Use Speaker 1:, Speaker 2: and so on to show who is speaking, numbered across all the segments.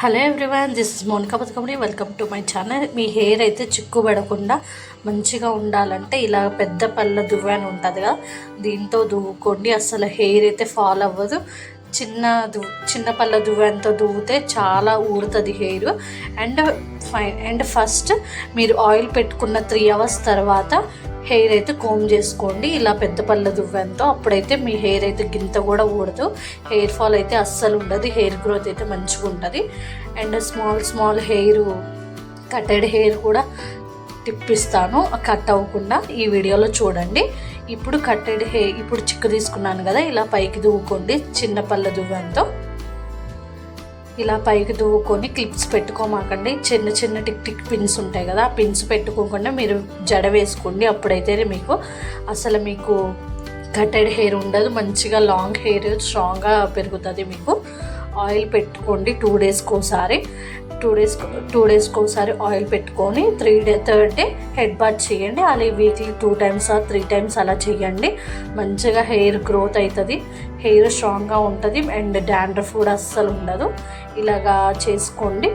Speaker 1: Hello everyone this is Monika బతుకమని welcome to my channel. మీ hair అయితే చిక్కుబడకుండా మంచిగా ఉండాలంటే ఇలా పెద్ద పళ్ళ దువ్వెన అని ఉంటుంది కదా దీంతో దువ్వుకోండి. అసలు హెయిర్ అయితే ఫాల్ అవ్వదు. చిన్న దు చిన్న పళ్ళ దువ్వెంతో దువ్వుతే చాలా ఊడుతుంది hair. And fine and first మీరు ఆయిల్ పెట్టుకున్న త్రీ అవర్స్ తర్వాత హెయిర్ అయితే కోమ్ చేసుకోండి. ఇలా పెద్ద పళ్ళ దువ్వెంతో అప్పుడైతే మీ హెయిర్ అయితే గింత కూడా ఊడదు హెయిర్ ఫాల్ అయితే అస్సలు ఉండదు. హెయిర్ గ్రోత్ అయితే మంచిగా ఉంటుంది and small small hair cutted hair కూడా తిప్పిస్తాను. కట్ అవ్వకుండా ఈ వీడియోలో చూడండి. ఇప్పుడు కట్టెడ్ హెయిర్ ఇప్పుడు చిక్కు తీసుకున్నాను కదా ఇలా పైకి దువ్వుకోండి. చిన్న పళ్ళ దువ్వంతో. ఇలా పైకి దువ్వుకొని క్లిప్స్ పెట్టుకోమాకండి. చిన్న చిన్న టిక్ టిక్ పిన్స్ ఉంటాయి కదా ఆ పిన్స్ పెట్టుకోకుండా మీరు జడ వేసుకోండి. అప్పుడైతే మీకు అసలు మీకు కట్టెడ్ హెయిర్ ఉండదు. మంచిగా లాంగ్ హెయిర్ స్ట్రాంగ్గా పెరుగుతుంది మీకు. ఆయిల్ పెట్టుకోండి టూ డేస్కి ఒకసారి. టూ డేస్ టూ డేస్కి ఒకసారి ఆయిల్ పెట్టుకొని three day third day head bath చేయండి. అలా weekly two times or three times అలా చేయండి. మంచిగా హెయిర్ గ్రోత్ అవుతుంది హెయిర్ స్ట్రాంగ్గా ఉంటుంది. అండ్ డాండ్రఫ్ కూడా అస్సలు ఉండదు. ఇలాగా చేసుకోండి.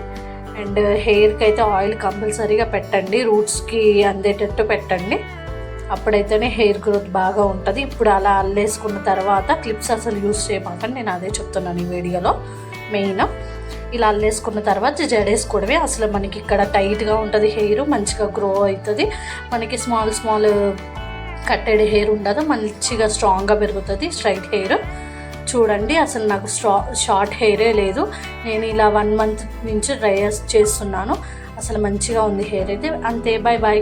Speaker 1: అండ్ హెయిర్కి అయితే ఆయిల్ కంపల్సరీగా పెట్టండి. రూట్స్కి అందేటట్టు పెట్టండి. అప్పుడైతేనే హెయిర్ గ్రోత్ బాగా ఉంటుంది. ఇప్పుడు అలా అల్లేసుకున్న తర్వాత క్లిప్స్ అసలు యూస్ చేయమాకండి. నేను అదే చెప్తున్నాను ఈ వీడియోలో. మెయిన్ ఇలా అల్లేసుకున్న తర్వాత జడేసుకోవడమే అసలు మనకి ఇక్కడ టైట్గా ఉంటుంది హెయిర్ మంచిగా గ్రో అవుతుంది మనకి స్మాల్ స్మాల్ కట్టెడ్ హెయిర్ ఉండదు. మంచిగా స్ట్రాంగ్గా పెరుగుతుంది స్ట్రైట్ హెయిర్. చూడండి అసలు నాకు స్ట్రా షార్ట్ హెయిరే లేదు. నేను ఇలా వన్ మంత్ నుంచి డ్రై చేస్తున్నాను. అసలు మంచిగా ఉంది హెయిర్ అయితే. అంతే బాయ్ బాయ్